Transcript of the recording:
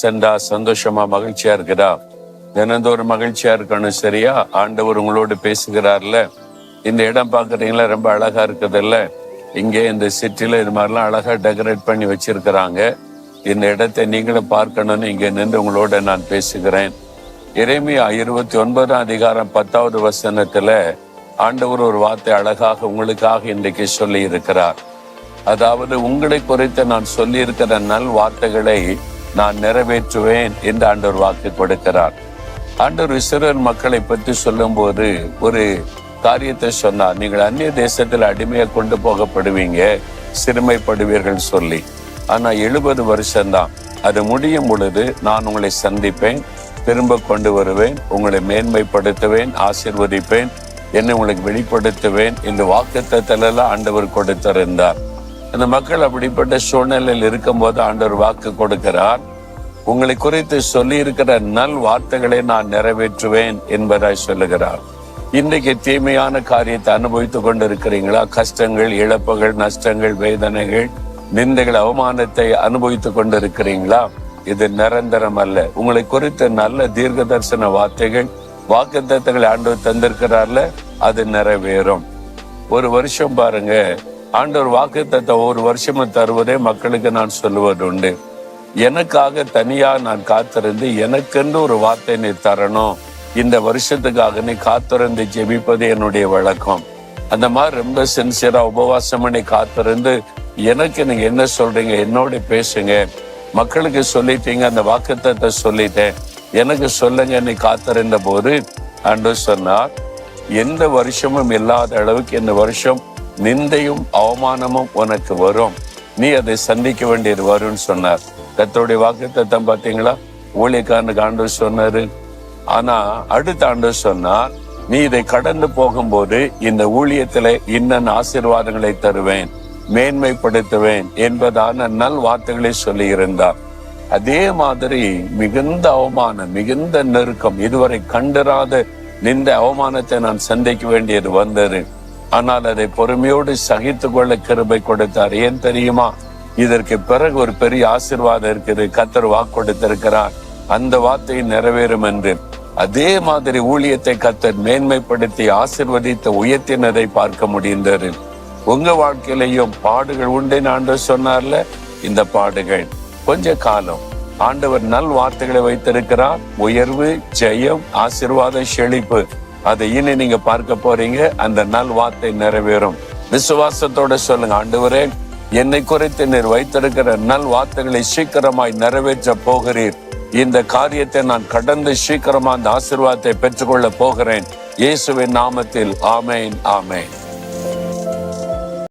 சென்றா சந்தோஷமா மகிழ்ச்சியா இருக்குதா? தினந்தோறும் மகிழ்ச்சியா இருக்கணும் சரியா? ஆண்டவர் உங்களோடு பேசுகிறார்ல. இந்த இடம் பாக்குறீங்களா ரொம்ப அழகா இருக்குதுல்ல. இங்கே இந்த சிட்டில இது மாதிரிலாம் அழகா டெக்கரேட் பண்ணி வச்சிருக்கிறாங்க. இந்த இடத்தை நீங்களும் பார்க்கணும்னு இங்க நின்று உங்களோட நான் பேசுகிறேன். இறைமையா இருபத்தி ஒன்பதாம் அதிகாரம் பத்தாவது வசனத்துல ஆண்டவர் ஒரு வார்த்தை அழகாக உங்களுக்காக இன்றைக்கு சொல்லி இருக்கிறார் அதாவது உங்களை குறித்து நான் சொல்லி இருக்கிற நல் வார்த்தைகளை நான் நிறைவேற்றுவேன் என்று ஆண்டவர் வாக்கு கொடுக்கிறார். ஆண்டவர் இஸ்ரேல் மக்களை பற்றி சொல்லும்போது ஒரு காரியத்தை சொன்னார். நீங்கள் அந்நிய தேசத்தில் அடிமையை கொண்டு போகப்படுவீங்க சிறுமைப்படுவீர்கள் சொல்லி. ஆனால் எழுபது வருஷம்தான். அது முடியும் பொழுது நான் உங்களை சந்திப்பேன் திரும்ப கொண்டு வருவேன் உங்களை மேன்மைப்படுத்துவேன் ஆசிர்வதிப்பேன் என்னை உங்களுக்கு வெளிப்படுத்துவேன் இந்த வாக்குத்தத்தெல்லாம் ஆண்டவர் கொடுத்திருந்தார். அந்த மக்கள் அப்படிப்பட்ட சூழ்நிலையில் இருக்கும் போது ஆண்டவர் வாக்கு கொடுக்கிறார். உங்களை குறித்து சொல்லி இருக்கிற நல் வார்த்தைகளை நான் நிறைவேற்றுவேன் என்பதாய் சொல்லுகிறார். இன்றைக்கு தீமையான காரியத்தை அனுபவித்துக் கொண்டிருக்கிறீங்களா? கஷ்டங்கள் இழப்புகள் நஷ்டங்கள் வேதனைகள் நிந்தைகள் அவமானத்தை அனுபவித்துக் கொண்டிருக்கிறீங்களா? இது நிரந்தரம் அல்ல. உங்களை குறித்த நல்ல தீர்க்க தரிசன வார்த்தைகள் வாக்குத்தத்தங்களை ஆண்டு தந்திருக்கிறார்ல அது நிறைவேறும். ஒரு வருஷம் பாருங்க. ஆண்டவர் வாக்குத்தத்தை ஒரு வருஷமும் தருவதே மக்களுக்கு நான் சொல்லுவது உண்டு எனக்காக தனியா நான் காத்திருந்து எனக்கென்று ஒரு வார்த்தை நீ தரணும். இந்த வருஷத்துக்காக நீ காத்திருந்து ஜெபிப்பது என்னுடைய வழக்கம். அந்த மாதிரி ரொம்ப சின்சியரா உபவாசம் பண்ணி காத்திருந்து எனக்கு நீங்க என்ன சொல்றீங்க என்னோட பேசுங்க. மக்களுக்கு சொல்லிட்டீங்க அந்த வாக்குத்தத்தை சொல்லிட்டேன். எனக்கு சொல்லுங்க நீ காத்திருந்த போது அன்று சொன்னார் எந்த வருஷமும் இல்லாத அளவுக்கு இந்த வருஷம் நிந்தையும் அவமானமும் உனக்கு வரும். நீ அதை சந்திக்க வேண்டியது வரும்னு சொன்னார். கத்தருடைய வாக்குத்தத்தம் பார்த்தீங்களா? ஊழியக்காரனுக்கு ஆண்டு சொன்னாரு. ஆனா அடுத்த ஆண்டு சொன்னார் நீ இதை கடந்து போகும்போது இந்த ஊழியத்திலே இன்னன் ஆசீர்வாதங்களை தருவேன் மேன்மைப்படுத்துவேன் என்பதான நல் வார்த்தைகளை சொல்லி இருந்தார் அதே மாதிரி மிகுந்த அவமானம் மிகுந்த நெருக்கம் இதுவரை கண்டிராத நின்ற அவமானத்தை நான் சந்திக்க வேண்டியது வந்தது. ஆனால் அதை பொறுமையோடு சகித்து கொள்ள கிருபை கொடுத்தார். ஏன் தெரியுமா? இதற்கு பிறகு ஒரு பெரிய ஆசிர்வாதம் இருக்குது. கத்தர் வாக்கு கொடுத்திருக்கிறார். அந்த வார்த்தை நிறைவேறும் என்று அதே மாதிரி ஊழியத்தை கத்தர் மேன்மைப்படுத்தி ஆசிர்வதித்த உயர்த்தினதை பார்க்க முடிந்தது. உங்க வாழ்க்கையிலையும் பாடுகள் உண்டேன்னு ஆண்டவர் சொன்னார்ல? இந்த பாடுகள். கொஞ்ச காலம். ஆண்டவர் நல் வார்த்தைகளை வைத்திருக்கிறார். உயர்வு ஜெயம் ஆசிர்வாத செழிப்பு. அதை இனி நீங்க பார்க்க போறீங்க. அந்த நல் வார்த்தை நிறைவேறும். விசுவாசத்தோட சொல்லுங்க ஆண்டவரே என்னை குறித்து நீர் வைத்திருக்கிற நல் வார்த்தைகளை சீக்கிரமாய் நிறைவேற்ற போகிறீர். இந்த காரியத்தை நான் கடந்து சீக்கிரமா அந்த ஆசிர்வாதத்தை பெற்றுக்கொள்ள போகிறேன். இயேசுவின் நாமத்தில் ஆமேன் ஆமேன்.